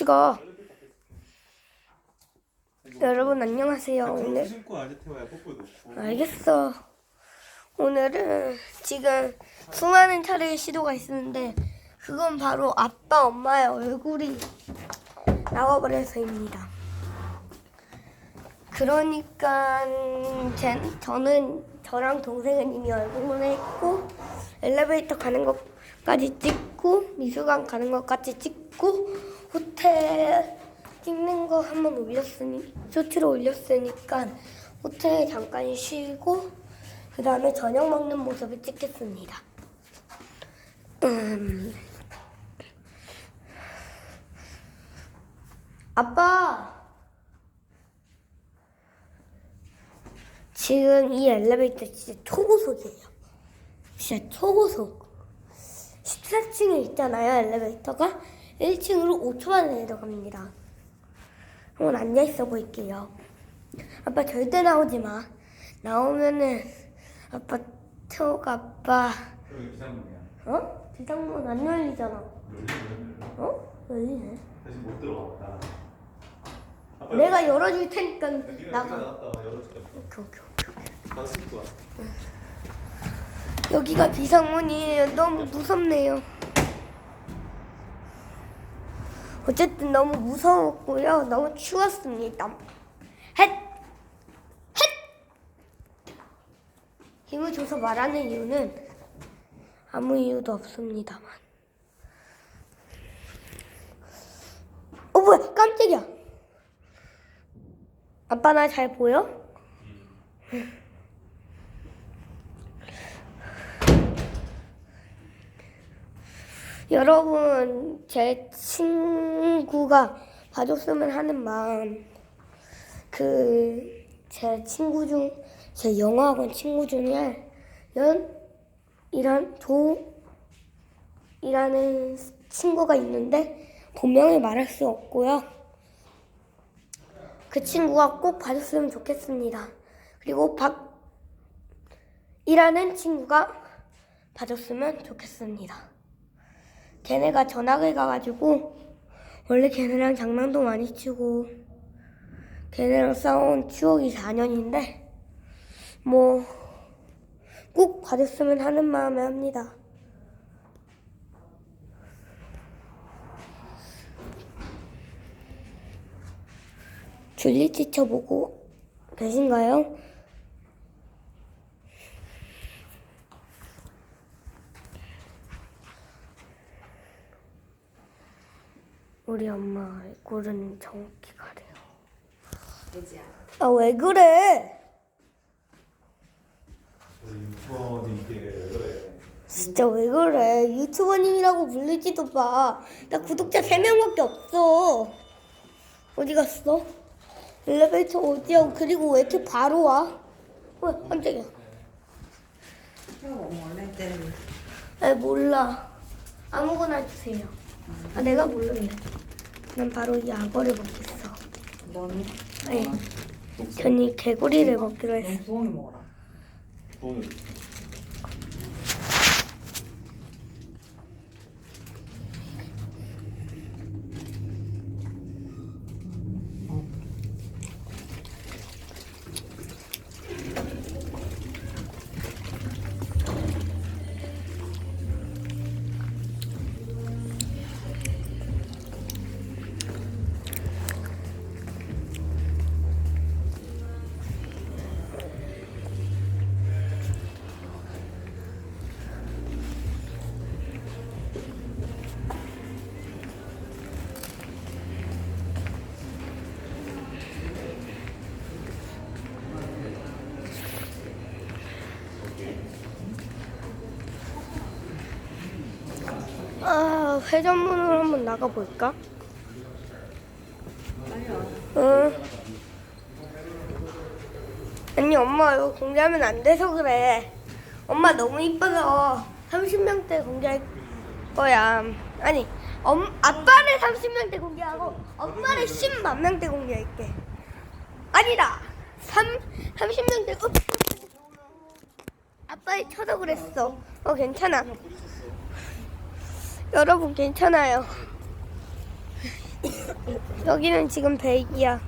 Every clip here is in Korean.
가. 여러분 안녕하세요. 오늘 뽀뽀 놓고. 알겠어. 오늘은 지금 수많은 차례의 시도가 있었는데 그건 바로 아빠 엄마의 얼굴이 나와버려서입니다. 그러니까 제, 저는 저랑 동생은 이미 얼굴만 했고 엘리베이터 가는 것까지 찍고 미술관 가는 것까지 찍고 호텔 찍는 거 한번 올렸으니 쇼츠로 올렸으니까 호텔에 잠깐 쉬고 그 다음에 저녁 먹는 모습을 찍겠습니다. 음. 아빠 지금 이 엘리베이터 진짜 초고속이에요. 진짜 초고속. 14층에 있잖아요, 엘리베이터가. 1층으로 5초 만에 내려갑니다. 한번 앉아 있어 보일게요. 아빠 절대 나오지 마. 나오면은 아빠 태호가 아빠. 어? 비상문 안 열리잖아. 어? 열리네. 다시 못 들어갔다. 아빠 내가 열어줄 테니까 나가. 나갔다 열어줄게. 오케이, 오케이, 오케이. 와. 여기가 비상문이에요. 너무 무섭네요. 어쨌든 너무 무서웠고요. 너무 추웠습니다. 헷! 헷! 힘을 줘서 말하는 이유는 아무 이유도 없습니다만. 어, 뭐야? 깜짝이야. 아빠 나 잘 보여? 여러분, 제 친구가 봐줬으면 하는 마음. 그, 제 친구 중, 제 영어학원 친구 중에, 연, 이란, 도, 이라는 친구가 있는데, 본명을 말할 수 없고요. 그 친구가 꼭 봐줬으면 좋겠습니다. 그리고 박, 이라는 친구가 봐줬으면 좋겠습니다. 걔네가 전학을 가가지고 원래 걔네랑 장난도 많이 치고 걔네랑 싸운 추억이 4년인데 뭐 꼭 받았으면 하는 마음에 합니다. 줄리 지쳐보고 계신가요? 우리 엄마 얼굴은 정확히 가래요. 돼지야. 아 왜 그래? 왜? 진짜 왜 그래? 유튜버님이라고 부르지도 마. 나 구독자 3명밖에 없어. 어디 갔어? 엘리베이터 어디야? 그리고 왜 이렇게 바로 와? 어, 깜짝이야. 형 원래 때는 아 몰라. 아무거나 주세요. 아 내가 모르겠네. 난 바로 이 악어를 먹겠어. 너는 아니, 전이 개구리를 먹기로 했어. 넌 부엉이 먹어라. 돈 아, 회전문으로 한번 나가볼까? 응. 아니, 엄마, 이거 공개하면 안 돼서 그래. 엄마 너무 이뻐서 30명대 공개할 거야. 아니, 엄, 아빠를 30명대 공개하고 엄마를 10만 명대 공개할게. 아니다. 3, 30명대, 어, 아빠를 쳐서 그랬어. 어, 괜찮아. 여러분 괜찮아요. 여기는 지금 벨기야.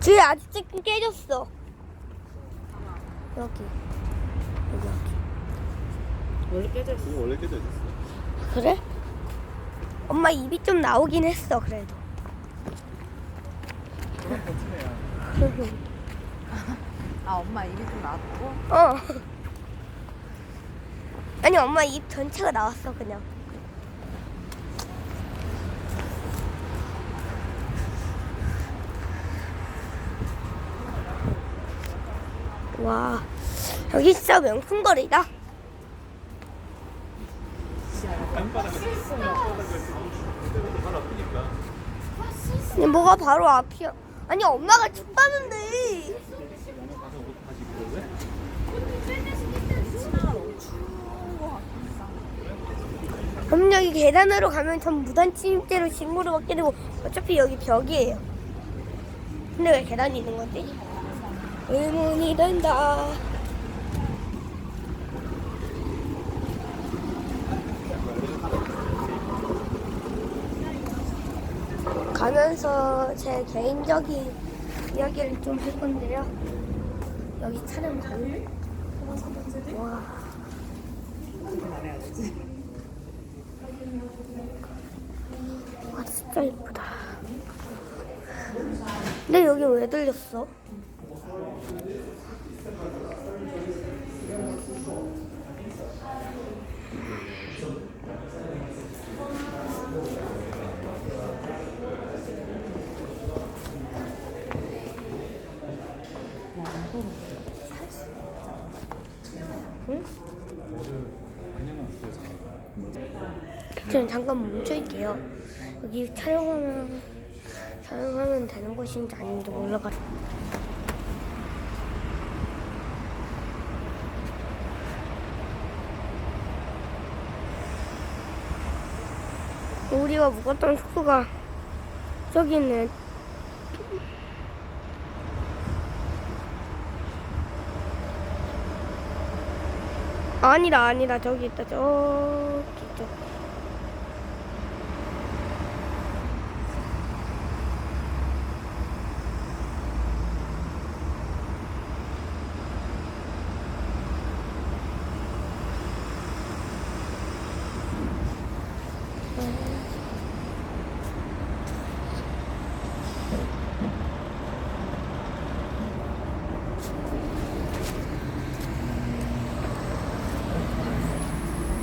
뒤에 아직 조금 깨졌어. 여기. 여기, 여기. 원래 깨져 있어. 이거 원래 깨져 있었어. 그래? 엄마 입이 좀 나오긴 했어, 그래도. 아 엄마 입이 좀 나왔다고? 어. 아니, 엄마 입 전체가 나왔어, 그냥. 와, 여기 진짜 아프니까. 아니, 뭐가 바로 앞이야. 아니, 엄마가 춥다는데. 오늘 가서 옷 다시 입을래? 그럼 여기 계단으로 가면 전 무단 침입죄로 직무를 받게 되고 어차피 여기 벽이에요. 근데 왜 계단이 있는 거지? 의문이 된다. 가면서 제 개인적인 이야기를 좀 할 건데요. 여기 촬영 가능? 와. 와 진짜 예쁘다. 근데 여기 왜 들렸어? 저는 잠깐 멈춰있게요. 여기 촬영하면 촬영하면 되는 곳인지 아닌지 몰라가지고. 우리가 묵었던 숙소가 저기 있네. 아니다 아니다 저기 있다 저기 저기.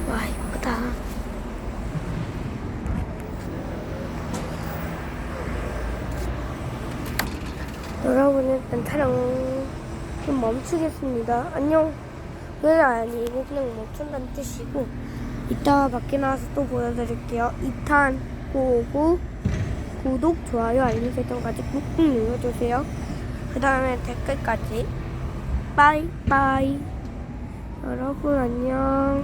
와 이쁘다. 촬영 좀 멈추겠습니다. 안녕. 왜 아니고 그냥 멈춘다는 뜻이고 이따 밖에 나와서 또 보여드릴게요. 2탄 고고 구독, 좋아요, 알림 설정까지 꾹꾹 눌러주세요. 그 다음에 댓글까지. 빠이빠이. 여러분 안녕.